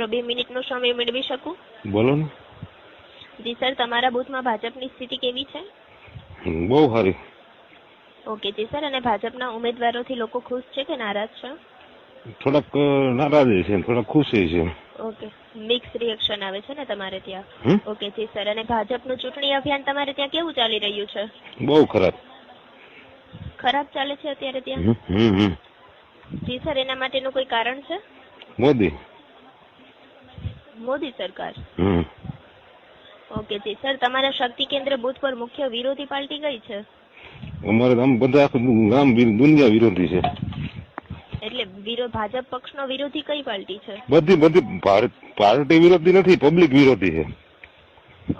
તમારો બે મિનિટનો સમય મેળવી શકું? બોલો ને. જી સર તમારા બૂથમાં ભાજપની સ્થિતિ કેવી છે? બહુ સારી. ઓકે જી સર અને ભાજપના ઉમેદવારોથી લોકો ખુશ છે કે નારાજ છે? થોડાક નારાજ છે થોડાક ખુશ છે. ઓકે મિક્સ રિએક્શન આવે છે ને તમારે ત્યાં? ઓકે જી સર અને ભાજપનું ચૂંટણી અભિયાન તમારે ત્યાં કેવું ચાલી રહ્યું છે? બહુ ખરાબ. ખરાબ ચાલે છે અત્યારે ત્યાં. જી સર એના માટેનું કોઈ કારણ છે? મોદી. મોદી સરકાર. ઓકે જી. સર તમારા શક્તિ કેન્દ્ર બુથ પર મુખ્ય વિરોધી પાર્ટી કઈ છે? અમારે ગામ બધા ગામ દુનિયા વિરોધી છે. એટલે વિરોધ ભાજપ પક્ષનો વિરોધી કઈ પાર્ટી છે? બધી બધી પાર્ટી વિરોધી નથી પબ્લિક વિરોધી છે.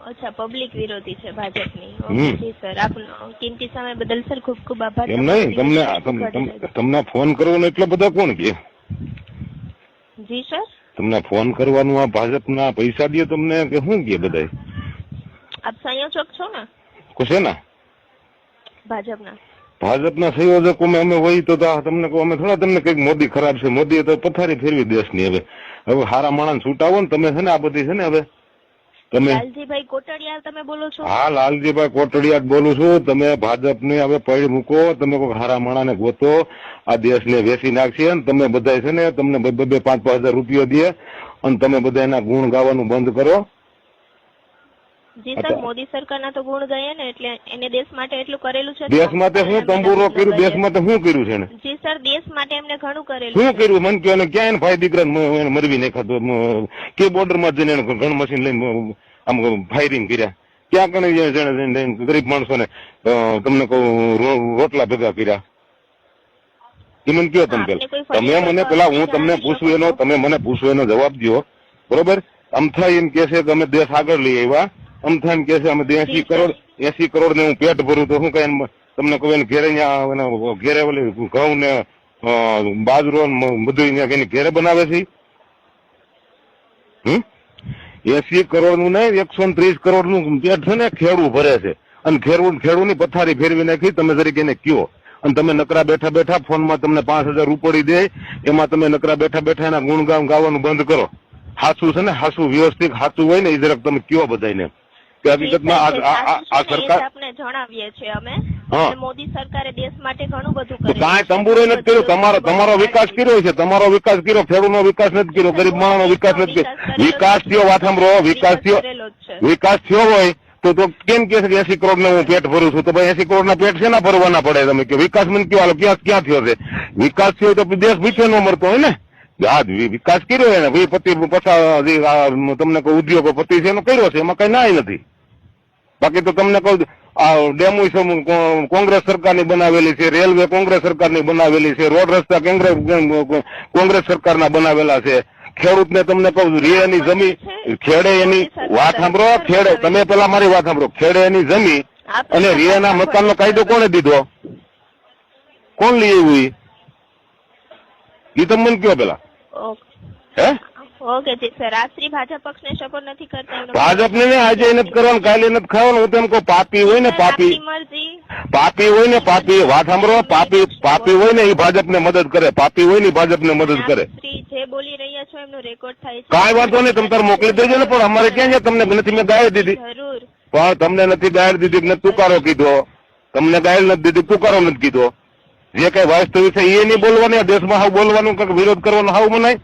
અચ્છા પબ્લિક વિરોધી છે ભાજપની. Okay sir. આપનો કિંમતી સમય બદલ સર ખૂબ ખૂબ આભાર. એમ નહીં તમને તમને ફોન કરવાનો એટલા બધા કોણ કે? જી સર? તમને ફોન કરવાનું આ ભાજપના પૈસા દે તમને કે શું કે બધા આપ સંયોજક છો ને? છે ને ભાજપના. ભાજપના સંયોજકો અમે અમે હોય તો આ તમને કહું અમે થોડા તમને કંઈક મોદી ખરાબ છે મોદીએ તો પથારી ફેરવી દેશની હવે. હવે હારા માણસ છૂટાવો ને તમે છે ને આ બધી છે ને હવે. તમે લાલજીભાઈ કોટડિયા તમે બોલો છો? હા લાલજીભાઈ કોટડિયા બોલું છું. તમે ભાજપને હવે પૈડ મૂકો તમે કોઈ હારા માણાને ગોતો આ દેશને વેચી નાખશે ને તમે બધા છે ને તમને બે પાંચ પાંચ હજાર રૂપિયા દે અને તમે બધા એના ગુણ ગાવાનું બંધ કરો. જી સર મોદી સરકારના તો ગુણ ગયા ને એટલે એને દેશ માટે એટલું કરેલું છે દેશ માટે શું? તંબુરો કર્યું દેશ માટે શું કર્યું છે એને? જી સર દેશ માટે એમને ઘણું કરેલું શું કર્યું? મન કહો ક્યાં એને ભાઈ દીકરા મરવી નાખાતો કે બોર્ડરમાં જઈને ગણ મશીન લઈને આમ ફાયરિંગ કર્યા. ક્યાં જેને ગરીબ માણસોને તમને કહું રોટલા ભેગા કર્યા? એ મને કયો તમે તમે મને પેલા હું તમને પૂછું એનો તમે મને પૂછું એનો જવાબ દો બરોબર? અમથા એમ કે છે કે અમે દેશ આગળ લઈ આવ્યા. અમથા એમ કે છે અમે એસી કરોડ એસી કરોડ ને હું પેટ ભરું તો શું કઈ તમને કહું ઘેરે ઘેરે ઓલી ઘઉં ને બાજરો બધું એની ઘેરે બનાવે છે. હમ? એસી કરોડનું નહીં એકસો ત્રીસ કરોડનું પેટ છે ને ખેડૂ ભરે છે. અને ખેડૂત ખેડૂની પથારી ફેરવી નાખી તમે તરીકે એને કયો. અને તમે નકરા બેઠા બેઠા ફોનમાં તમને પાંચ હજાર રૂપડી દે એમાં તમે નકરા બેઠા બેઠા એના ગુણગાન ગાવાનું બંધ કરો. હાસું છે ને હાસું વ્યવસ્થિત હાસું હોય ને એ જરાક તમે કયો બધાને કે હકીકતમાં આ- સરકાર આપને જણાવીએ છીએ અમે. મોદી સરકારે દેશ માટે ઘણું બધું કર્યું કાંઈ તંબુરો નથી કર્યો. તમારો તમારો વિકાસ કર્યો છે. તમારો વિકાસ કર્યો. ખેડૂતનો વિકાસ નથી કર્યો. ગરીબ માણસનો વિકાસ નથી કર્યો. વિકાસ થયો વાત સાંભળો. વિકાસ થયો છે. વિકાસ થયો હોય તો તો કેમ કે છે એસી કરોડ હું પેટ ભરું છું? તો ભાઈ એસી કરોડ ના પેટ શેના ભરવાના પડે તમે કે વિકાસ મને કયો ક્યાં ક્યાં થયો છે? વિકાસ થયો તો દેશ ભીખે ન મળતો હોય ને? વિકાસ કર્યો એને. ભાઈ પતિ તમને કહું ઉદ્યોગો પતિ છે એનો કર્યો છે. એમાં કઈ નાય નથી. બાકી તો તમને કહું આ ડેમો કોંગ્રેસ સરકારની બનાવેલી છે રેલવે કોંગ્રેસ સરકારની બનાવેલી છે રોડ રસ્તા કોંગ્રેસ સરકારના બનાવેલા છે. ખેડૂતને તમને કહું રે એની જમીન ખેડે એની વાત સાંભળો ખેડે તમે પેલા મારી વાત સાંભળો. ખેડે એની જમીન અને મકાન મકાનનો કાયદો કોણે દીધો? કોણ લઈ આવ્યું એ તમે મને કયો પેલા. હે? ઓકે જી સર. આપ ભાજપ પક્ષને સપોર્ટ નથી કરતા એમનો. ભાજપને ને આજે નથી કરવાનું કાલે નથી ખાવાનું. હું તેમ કહું પાપી હોય ને પાપી. પાપી હોય ને પાપી. વાત સાંભળો પાપી પાપી હોય ને એ ભાજપને મદદ કરે. પાપી હોય ને ભાજપ ભાજપને મદદ કરે. જે બોલી રહ્યા છો એમનો રેકોર્ડ થાય છે. કાંઈ વાંધો નહીં તમે તાર મોકલી દેજો ને પણ અમારે ક્યાં છે? તમને નથી મેં ગાય દીધી. જરૂર. પણ તમને નથી ગાયર દીધી ને તુકારો કીધો. તમને ગાયર નથી દીધી તુકારો નથી કીધો. જે કઈ વાસ્તવિક છે એ નહીં બોલવાની દેશમાં હાવ બોલવાનું કંઈક વિરોધ કરવાનો હાવ મનાય.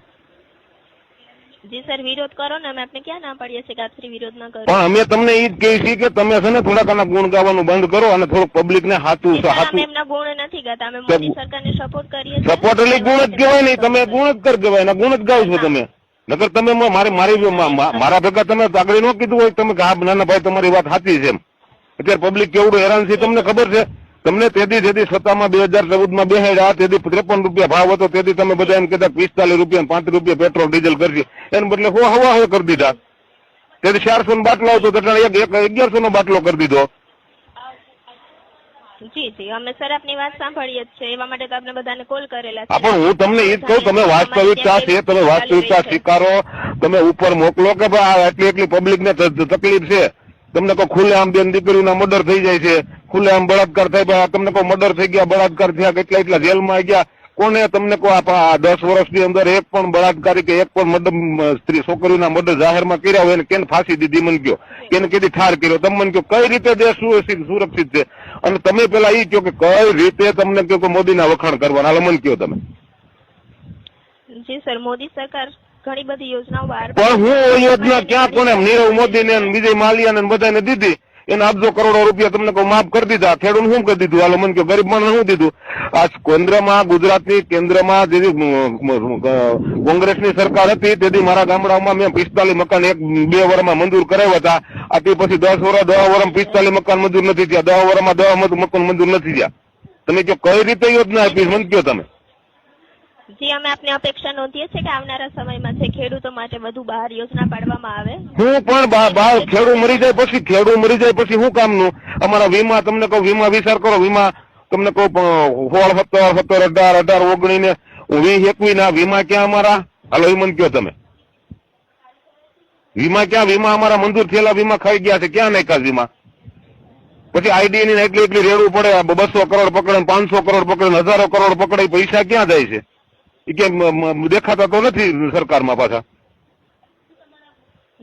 જી સર વિરોધ કરો ને અમે આપને ક્યાં ના પાડીએ છીએ કે આપ શ્રી વિરોધ ના કરો? પણ અમે તમને એ જ કહીએ છીએ કે તમે છે ને થોડાક આના ગુણ ગાવાનું બંધ કરો અને થોડુંક પબ્લિક ને હાથું અમે હાથું. એમના ગુણ નથી ગાતા અમે મોદી સરકારને સપોર્ટ કરીએ છીએ. સપોર્ટ એટલે ગુણ જ કહેવાય નહીં તમે ગુણ જ કર કહેવાય ગુણ જ ગાવ છો તમે. નકર તમે મારે મારી મારા ભેગા તમે આગળ ન કીધું હોય તમે કે હા નાના ભાઈ તમારી વાત સાચી છે એમ. અત્યારે પબ્લિક કેવડું હેરાન છે તમને ખબર છે? તમને તેથી તેથી સત્તામાં બે હજાર ચૌદમાં બેહાડ્યા તેથી ત્રેપન રૂપિયા ભાવ હતો તેથી તમે બધા એમ કહેતા પિસ્તાલીસ રૂપિયા પાંત્રીસ રૂપિયા પેટ્રોલ ડીઝલ કરશે. એને બદલે હો હવા હવે કરી દીધા. તેથી ચારસો નો બાટલો આવતો તો અગિયારસો નો બાટલો કરી દીધો. જી જી અમે સર આપની વાત સાંભળીએ જ છે એવા માટે તો આપણે બધાને કોલ કરેલા હા પણ હું તમને એ જ કહું તમે વાસ્તવિકતા છે તમે વાસ્તવિકતા સ્વીકારો તમે ઉપર મોકલો કે ભાઈ આ એટલી એટલી પબ્લિક ને તકલીફ છે. તમને કહો ખુલ્લે આમ બેન દીકરીના મર્ડર થઈ જાય છે ખુલ્લે આમ બળાત્કાર થાય તમને કહો મર્ડર થઈ ગયા, બળાત્કાર થયા, કેટલા એટલા જેલમાં ગયા, કોને તમને કહો આ દસ વર્ષની અંદર એક પણ બળાત્કારી કે એક પણ મર્ડર સ્ત્રી છોકરીના મર્ડર જાહેરમાં કર્યા હોય કેને ફાંસી દીધી, મને કયો? કેને કીધી, ઠાર કર્યો? તમે મને કયો, કઈ રીતે દેશ સુરક્ષિત છે? અને તમે પેલા એ કહો કે કઈ રીતે તમને કહો કે મોદીના વખાણ કરવાના? હાલ, મને કયો તમે. જી સર, મોદી સરકાર ઘણી બધી યોજનાઓ બહાર પણ હું યોજના ક્યાં કોને નીરવ મોદી ને વિજય માલિયા ને બધાને દીધી? એને અબજો કરોડો રૂપિયા તમને કહું માફ કરી દીધા. ખેડૂત શું કરી દીધું? હાલો મને કહો ગરીબ માણસ શું દીધું? આ કેન્દ્રમાં ગુજરાતની કેન્દ્રમાં જે કોંગ્રેસની સરકાર હતી તેથી મારા ગામડામાં મેં પિસ્તાલીસ મકાન એક બે વર્ષમાં મંજૂર કરાવ્યા હતા. આ તે પછી દસ વર્ષ દસ વર્ષમાં પિસ્તાલીસ મકાન મંજૂર નથી થયા. દસ વર્ષમાં દસ મકાન મંજૂર નથી થયા. તમે કઈ રીતે યોજના આપી? મને કહો તમે? જી અમે આપની અપેક્ષા નોંધીએ છીએ કે આવનારા સમયમાં જે ખેડૂતો માટે વધુ બહાર યોજના પાડવામાં આવે હું પણ બા- બા- ખેડૂત મરી જાય પછી ખેડૂત મરી જાય પછી શું કામનું? અમારા વીમા તમને કહું વીમા વિચાર કરો વીમા તમને કહું સોળ સત્તર સત્તર અઢાર અઢાર ઓગણી ને વીસ એકવીસ ના વીમા ક્યાં અમારા? હાલો મને કયો તમે. વીમા ક્યાં? વીમા અમારા મંજૂર થયેલા વીમા ખાઈ ગયા છે. ક્યાં નાખ્યા વીમા? પછી આઈડી ની એટલી એટલી રેડવું પડે બસો કરોડ પકડે પાંચસો કરોડ પકડે હજારો કરોડ પકડે પૈસા ક્યાં જાય છે? એ કે દેખાતા તો નથી સરકારમાં પાછા.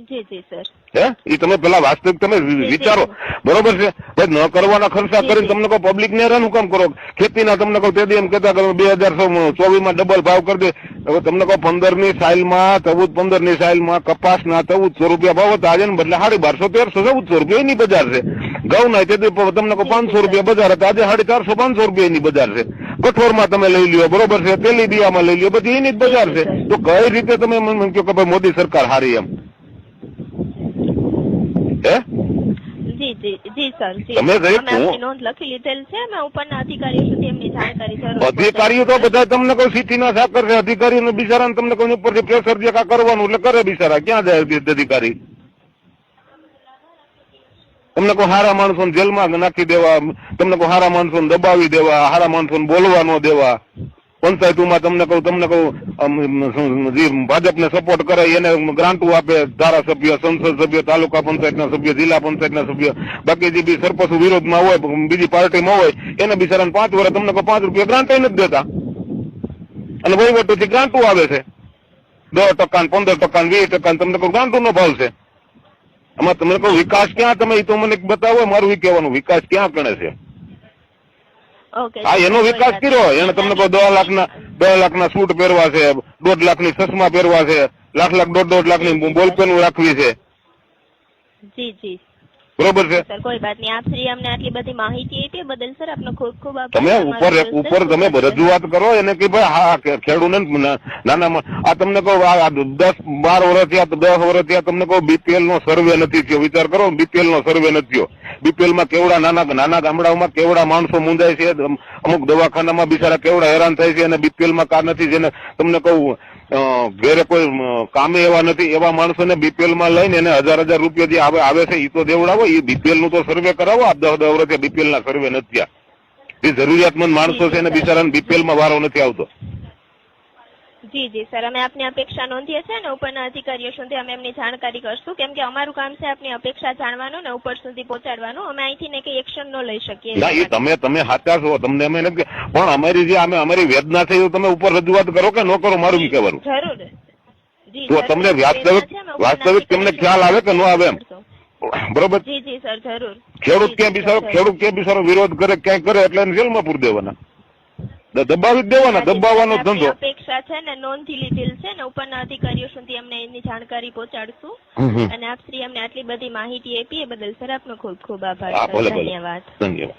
જી જી સર. હે? એ તમે પેલા વાસ્તવિક તમે વિચારો. બરોબર છે? ભાઈ ન કરવાના ખર્ચા કરીને તમને કહો પબ્લિક ને હેરાન કામ કરો? ખેતીના તમને કહો તે એમ કહેતા કરો બે હજાર ચોવીસમાં ડબલ ભાવ કરી દે. હવે તમને કહો પંદરની સાઇલમાં ચૌદ પંદરની સાઇલ સાઇલમાં કપાસના ચૌદસો રૂપિયા ભાવ હતા. આજે બદલે સાડી બારસો તેરસો ચૌદસો રૂપિયા એની બજાર છે. ઘઉંના તે તમને કહો પાંચસો રૂપિયા બજાર હતા. આજે સાડી ચારસો પાંચસો રૂપિયા એની બજાર છે. કઠોળમાં તમે લઈ લ્યો બરોબર છે? તેલીબિયામાં લઈ લ્યો બધી એની જ બજાર છે. તો કઈ રીતે તમે મને કહો કે ભાઈ મોદી સરકાર હારી એમ? હે? અધિકારીઓ તો બધા તમને કોઈ સીધી ના સાકર છે અધિકારીઓ બિચારા તમને કોઈ ઉપરથી પ્રેશર જે કરવાનું એટલે કરે બિચારા. ક્યાં જાય અધિકારી? તમને કોઈ હારા માણસો જેલમાં નાખી દેવા, તમને કોઈ હારા માણસો દબાવી દેવા, હારા માણસો બોલવા ન દેવા. પંચાયતોમાં તમને કહું તમને કહું જે ભાજપને સપોર્ટ કરે એને ગ્રાન્ટો આપે, ધારાસભ્ય, સંસદ સભ્ય, તાલુકા પંચાયતના સભ્ય, જિલ્લા પંચાયતના સભ્ય. બાકી જે બી સરપંચ વિરોધમાં હોય બીજી પાર્ટીમાં હોય, એને બિચારાને પાંચ વર્ષ તમને કહું, પાંચ રૂપિયા ગ્રાન્ટ નથી દેતા. અને વહીવટોથી ગ્રાન્ટો આવે છે. દસ ટકા પંદર ટકા વીસ ટકા તમને કહું, ગ્રાન્ટો નો ભાવ છે આમાં તમને કહું વિકાસ ક્યાં તમે એ તો મને બતાવો મારું એ કહેવાનું વિકાસ ક્યાં ગણે છે? હા એનો વિકાસ કર્યો એને તમને કહો દસ લાખના દસ લાખના સૂટ પહેરવા છે દોઢ લાખની ચશ્મા પહેરવા છે લાખ લાખ દોઢ દોઢ લાખની બોલપેન રાખવી છે. જી જી. બરોબર છે? સર કોઈ વાત નહીં. આપ શ્રી અમને આટલી બધી માહિતી આપી. બદલ સર આપનો ખૂબ ખૂબ આભાર. તમે ઉપર ઉપર તમે રજૂઆત કરો એને કે ભાઈ હા ખેડૂને ના- નાના આ તમને કહો આ આ દસ બાર વર્ષ થયા દસ વર્ષ થયા તમને કહો બીપીએલ નો સર્વે નથી થયો. વિચાર કરો બીપીએલ નો સર્વે નથી થયો. બીપીએલમાં કેવડા નાના નાના ગામડાઓમાં કેવડા માણસો મુંજાય છે? અમુક દવાખાનામાં બિચારા કેવડા હેરાન થાય છે અને બીપીએલમાં કાર નથી જેને તમને કહું ઘેરે કોઈ કામે એવા નથી એવા માણસોને બીપીએલમાં લઈને એને હજાર હજાર રૂપિયા જે આવે આવે છે એ તો દેવડાવો એ બીપીએલનું તો સર્વે કરાવો આ દસ દસ વર્ષે બીપીએલ ના સર્વે નથી થયા. જે જરૂરિયાતમંદ માણસો છે એને બિચારાને બીપીએલમાં વારો નથી આવતો. જી જી સર. અમે આપની અપેક્ષા નોંધીએ છીએ અને ઉપરના અધિકારીઓ સુધી અમે એમની જાણકારી કરશું. કેમ કે અમારું કામ છે આપની અપેક્ષા જાણવાનું ને ઉપર સુધી પહોંચાડવાનું. અમે અહીંથી ને કઈ એક્શન ન લઈ શકીએ ના એ તમે તમે હાચા છો. તમને અમે નથી કે- પણ અમારી જે અમે અમારી વેદના છે એ તમે ઉપર રજૂઆત કરો કે ન કરો? મારું કહેવાનું? જરૂર. જી તો તમને વાસ્તવિક વાસ્તવિક તમને ખ્યાલ આવે કે ન આવે એમ? બરોબર? જી જી સર જરૂર. ખેડૂત ક્યાં જી, બિચારો ખેડૂત ક્યાં બિચારો વિરોધ કરે ક્યાંય કરે એટલે જેલમાં પૂરી દેવાના. દબાવી દેવાના દબાવવાનો ધંધો. અપેક્ષા છે ને નોંધી લીધેલ છે ને ઉપરના અધિકારીઓ સુધી અમને એની જાણકારી પહોંચાડશું. અને આપ શ્રી અમને આટલી બધી માહિતી આપી એ બદલ સર આપનો ખૂબ ખૂબ આભાર ધન્યવાદ. ધન્યવાદ.